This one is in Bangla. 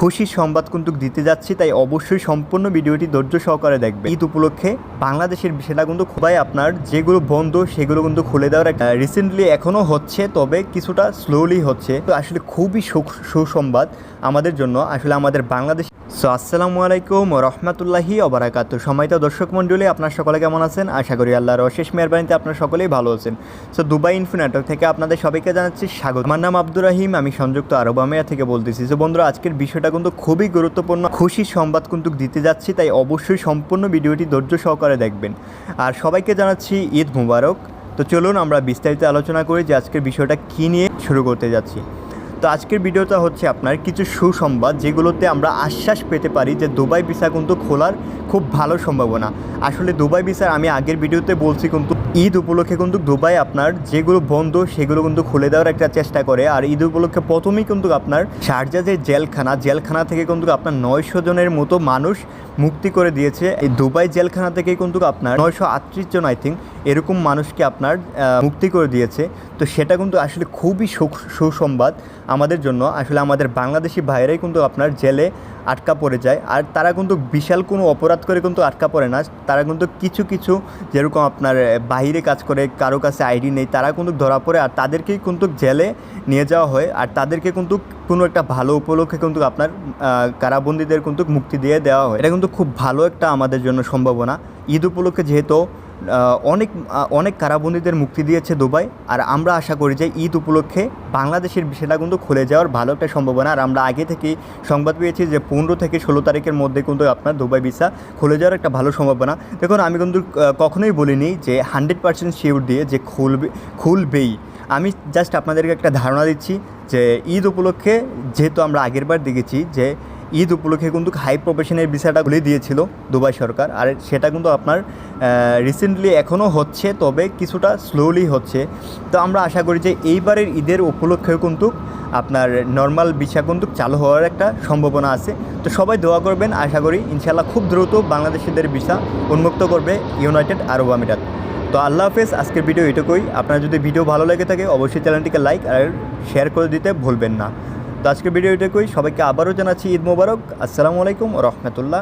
খুশির সংবাদ কিন্তু দিতে যাচ্ছি, তাই অবশ্যই সম্পূর্ণ ভিডিওটি ধৈর্য সহকারে দেখবে ঈদ উপলক্ষে বাংলাদেশের বিষয়টা কিন্তু খুবই আপনার, যেগুলো বন্ধ সেগুলো কিন্তু খুলে দেওয়ার একটা রিসেন্টলি এখনও হচ্ছে, তবে কিছুটা স্লোলি হচ্ছে। তো আসলে খুবই সুসংবাদ আমাদের জন্য, আসলে আমাদের বাংলাদেশ সো আসসালামু আলাইকুম রহমতুল্লাহি অবরাকাত সময়টা দর্শক মণ্ডলী, আপনার সকলে কেমন আছেন? আশা করি আল্লাহর অশেষ মেহরবানিতে আপনার সকলেই ভালো আছেন। সো দুবাই ইনফো নেটওয়ার্ক থেকে আপনাদের সবাইকে জানাচ্ছি স্বাগত। আমার নাম আব্দুর রাহিম, আমি সংযুক্ত আরব আমিরা থেকে বলতেছি। সো বন্ধুরা, আজকের বিষয়টা কিন্তু খুবই গুরুত্বপূর্ণ। খুশির সংবাদ কিন্তু দিতে যাচ্ছি, তাই অবশ্যই সম্পূর্ণ ভিডিওটি ধৈর্য সহকারে দেখবেন। আর সবাইকে জানাচ্ছি ঈদ মুবারক। তো চলুন আমরা বিস্তারিত আলোচনা করি যে আজকের বিষয়টা কী নিয়ে শুরু করতে যাচ্ছি। তো আজকের ভিডিওটা হচ্ছে আপনার কিছু সুসংবাদ যেগুলোতে আমরা আশ্বাস পেতে পারি যে দুবাই ভিসা কিন্তু খোলার খুব ভালো সম্ভাবনা। আসলে দুবাই ভিসার আমি আগের ভিডিওতে বলছি কিন্তু ঈদ উপলক্ষে কিন্তু দুবাই আপনার যেগুলো বন্ধ, সেগুলো কিন্তু খুলে দেওয়ার একটা চেষ্টা করে। আর ঈদ উপলক্ষে প্রথমেই কিন্তু আপনার শারজা যে জেলখানা জেলখানা থেকে কিন্তু আপনার নয়শো জনের মতো মানুষ মুক্তি করে দিয়েছে। এই দুবাই জেলখানা থেকেই কিন্তু আপনার নয়শো আটত্রিশ জন আই থিঙ্ক এরকম মানুষকে আপনার মুক্তি করে দিয়েছে। তো সেটা কিন্তু আসলে খুবই সুসংবাদ আমাদের জন্য। আসলে আমাদের বাংলাদেশি ভাইরাই কিন্তু আপনার জেলে আটকা পড়ে যায়। আর তারা কিন্তু বিশাল কোনো অপরাধ করে কিন্তু আটকা পড়ে না। তারা কিন্তু কিছু কিছু যেরকম আপনার বাইরে কাজ করে, কারও কাছে আইডি নেই, তারা কিন্তু ধরা পড়ে আর তাদেরকেই কিন্তু জেলে নিয়ে যাওয়া হয়। আর তাদেরকে কিন্তু কোনো একটা ভালো উপলক্ষে কিন্তু আপনার কারাবন্দীদের কিন্তু মুক্তি দিয়ে দেওয়া হয়। এটা কিন্তু খুব ভালো একটা আমাদের জন্য সম্ভাবনা। ঈদ উপলক্ষে যেহেতু অনেক অনেক কারাবন্দীদের মুক্তি দিয়েছে দুবাই। আর আমরা আশা করি যে ঈদ উপলক্ষে বাংলাদেশের বিষয়টা কিন্তু খুলে যাওয়ার ভালো একটা সম্ভাবনা। আর আমরা আগে থেকেই সংবাদ পেয়েছি যে পনেরো থেকে ষোলো তারিখের মধ্যে কিন্তু আপনার দুবাই ভিসা খুলে যাওয়ার একটা ভালো সম্ভাবনা। দেখুন, আমি কিন্তু কখনোই বলিনি যে হান্ড্রেড পার্সেন্ট শিওর দিয়ে যে খুলবে, খুলবেই। আমি জাস্ট আপনাদেরকে একটা ধারণা দিচ্ছি যে ঈদ উপলক্ষে যেহেতু আমরা আগেরবার দেখেছি যে ঈদ উপলক্ষে কিন্তু হাই প্রফেশনের ভিসাটা খুলে দিয়েছিল দুবাই সরকার। আর সেটা কিন্তু আপনার রিসেন্টলি এখনও হচ্ছে, তবে কিছুটা স্লোলি হচ্ছে। তো আমরা আশা করি যে এইবারের ঈদের উপলক্ষেও কিন্তু আপনার নর্মাল ভিসা কিন্তু চালু হওয়ার একটা সম্ভাবনা আছে। তো সবাই দোয়া করবেন, আশা করি ইনশাল্লাহ খুব দ্রুত বাংলাদেশিদের ভিসা উন্মুক্ত করবে ইউনাইটেড আরব আমিরাত তো আল্লাহ হাফেজ, আজকের ভিডিও এটুকুই আপনার যদি ভিডিও ভালো লেগে থাকে, অবশ্যই চ্যানেলটিকে লাইক আর শেয়ার করে দিতে ভুলবেন না। তো আজকের ভিডিও কই সবাইকে আবারও জানাচ্ছি ঈদ মোবারক। আসসালামু আলাইকুম রহমতুল্লাহ।